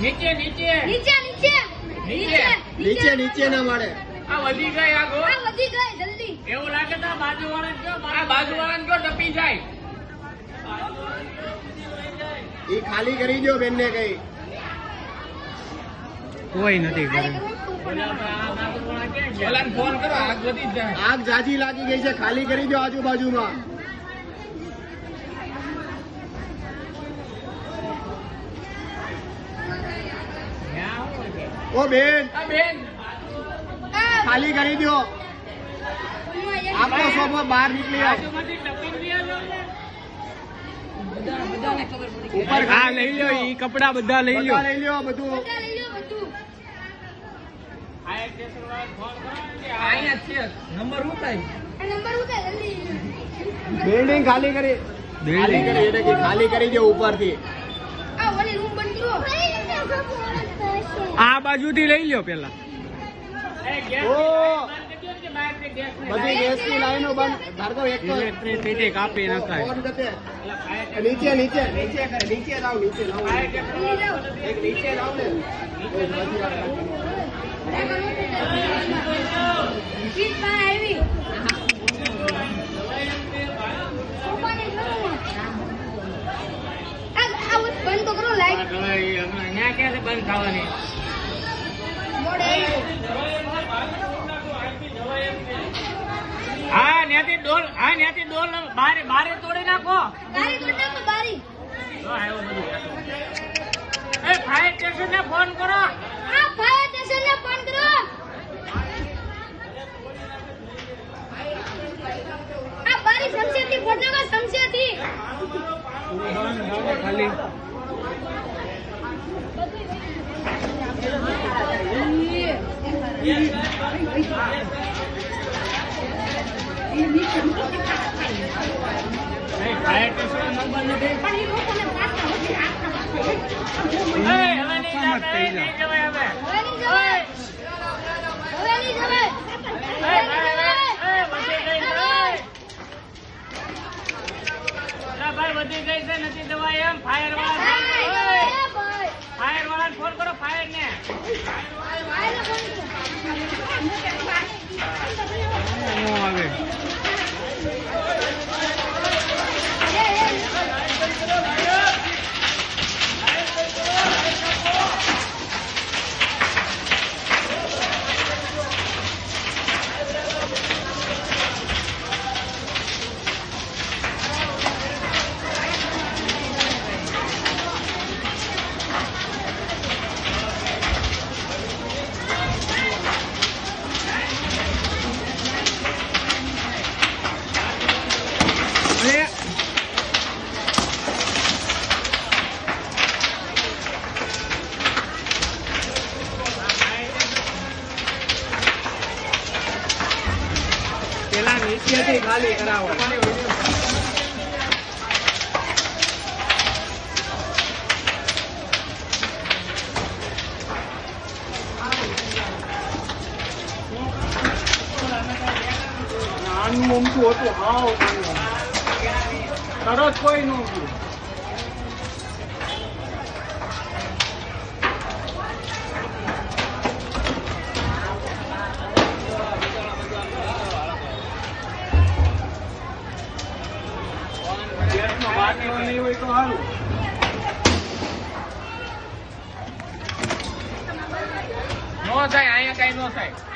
નીચે નીચે. નીચે નીચે. નીચે. નીચે નીચે ના મળે આ વધી ગઈ આ ગો આ વધી ગઈ જલ્દી. એવું લાગે તો બાજુ વાળા કયો આ બાજુ વાળા કયો ટપી જાય. એ ખાલી કરી દો બેન ને કઈ. કોઈ નથી પેલા ફોન કરો આગ વધી જાય. આગ જાજી લાગી ગઈ છે ખાલી કરી દો આજુબાજુમાં. ઓ બેન. બેન. ખાલી કરી દો. આપનો સોફો બહાર નીકળી ઉપર હા લઈ લો ઈ કપડા બધા લઈ લો લઈ લ્યો બધું. બિલ્ડિંગ ખાલી કરી. ખાલી કરી એટલે કે ખાલી કરી દો ઉપરથી આ ઓલી રૂમ બંધ કરો આ બાજુથી લઈ લો પેલા બધી ગેસની લાઈનો બંધ. ધારકો એક તો ઇલેક્ટ્રિસિટી કાપી નખાય નીચે નીચે નીચે નીચે લાવ નીચે લાવ. એક નીચે લાવ ને. એ બધી આવી કરો લાઈટ ત્યાં ક્યાં બંધ થવાની મોડે આવી હા ત્યાંથી ડોલ હા ત્યાંથી ડોલ બારે બારે તોડી નાખો. બારી તોડ નાખો બારી. જો આવ્યો બધું. એ ફાયર સ્ટેશન ને ફોન કરો. આ ફાયર સ્ટેશન ને ફોન કરો. આ બારી ફોડ નાખો ખાલી ફાયર સ્ટેશન નંબર નથી પણ એ લોકોને પાછા હોતી આખા એ, હવે નહીં સમજ થઈ જવાય, જા. નહીં જવાય હવે. હવે નહીં જવાય હવે નહીં જવાય એ, એ, એ, એ, વધી ગઈ છે, એ. અલા ભાઈ વધી ગઈ છે નથી જવાય એમ ફાયર વાળા ફાયર વાળાને ફોન કરો ફાયર નો આવે અરે પેલા નીચેથી ખાલી કરાવો નાનું અમથું હતું નાનું. તરત કોઈ નહોતું નહીં હોય તો સારું નો થાય અહીંયા કઈ નો થાય.